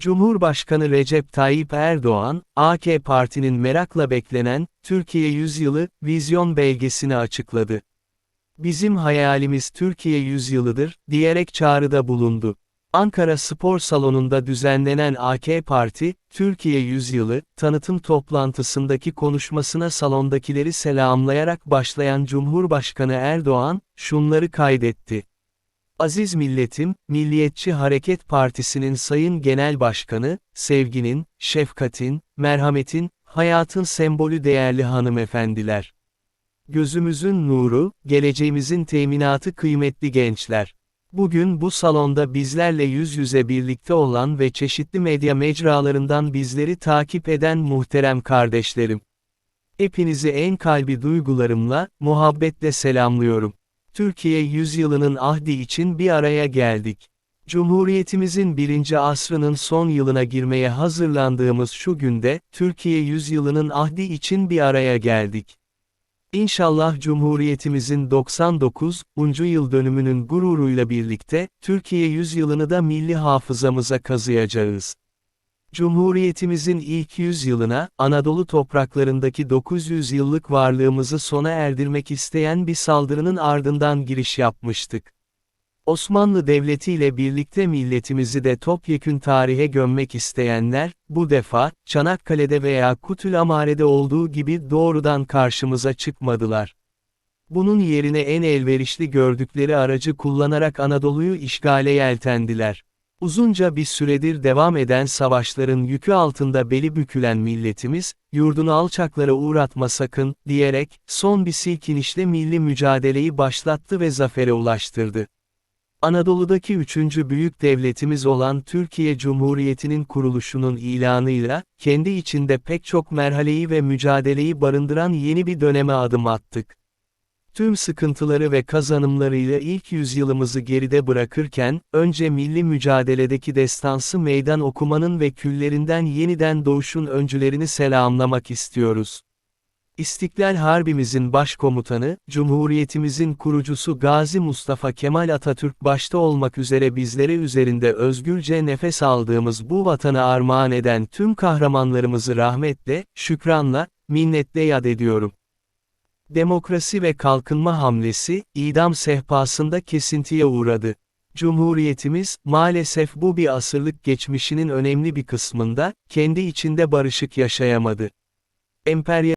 Cumhurbaşkanı Recep Tayyip Erdoğan, AK Parti'nin merakla beklenen, Türkiye Yüzyılı, vizyon belgesini açıkladı. Bizim hayalimiz Türkiye yüzyılıdır, diyerek çağrıda bulundu. Ankara Spor Salonu'nda düzenlenen AK Parti, Türkiye Yüzyılı, tanıtım toplantısındaki konuşmasına salondakileri selamlayarak başlayan Cumhurbaşkanı Erdoğan, şunları kaydetti. Aziz milletim, Milliyetçi Hareket Partisi'nin Sayın Genel Başkanı, sevginin, şefkatin, merhametin, hayatın sembolü değerli hanımefendiler. Gözümüzün nuru, geleceğimizin teminatı kıymetli gençler. Bugün bu salonda bizlerle yüz yüze birlikte olan ve çeşitli medya mecralarından bizleri takip eden muhterem kardeşlerim. Hepinizi en kalbi duygularımla, muhabbetle selamlıyorum. Türkiye yüzyılının ahdi için bir araya geldik. Cumhuriyetimizin birinci asrının son yılına girmeye hazırlandığımız şu günde, Türkiye yüzyılının ahdi için bir araya geldik. İnşallah Cumhuriyetimizin 99. yıl dönümünün gururuyla birlikte, Türkiye yüzyılını da milli hafızamıza kazıyacağız. Cumhuriyetimizin ilk yüzyılına, Anadolu topraklarındaki 900 yıllık varlığımızı sona erdirmek isteyen bir saldırının ardından giriş yapmıştık. Osmanlı Devleti ile birlikte milletimizi de topyekün tarihe gömmek isteyenler, bu defa, Çanakkale'de veya Kutülamare'de olduğu gibi doğrudan karşımıza çıkmadılar. Bunun yerine en elverişli gördükleri aracı kullanarak Anadolu'yu işgale yeltendiler. Uzunca bir süredir devam eden savaşların yükü altında beli bükülen milletimiz, yurdunu alçaklara uğratma sakın, diyerek, son bir silkinişle milli mücadeleyi başlattı ve zafere ulaştırdı. Anadolu'daki üçüncü büyük devletimiz olan Türkiye Cumhuriyeti'nin kuruluşunun ilanıyla, kendi içinde pek çok merhaleyi ve mücadeleyi barındıran yeni bir döneme adım attık. Tüm sıkıntıları ve kazanımlarıyla ilk yüzyılımızı geride bırakırken, önce milli mücadeledeki destansı meydan okumanın ve küllerinden yeniden doğuşun öncülerini selamlamak istiyoruz. İstiklal Harbimizin başkomutanı, Cumhuriyetimizin kurucusu Gazi Mustafa Kemal Atatürk başta olmak üzere bizlere üzerinde özgürce nefes aldığımız bu vatanı armağan eden tüm kahramanlarımızı rahmetle, şükranla, minnetle yad ediyorum. Demokrasi ve kalkınma hamlesi, idam sehpasında kesintiye uğradı. Cumhuriyetimiz, maalesef bu bir asırlık geçmişinin önemli bir kısmında, kendi içinde barışık yaşayamadı. Emperyal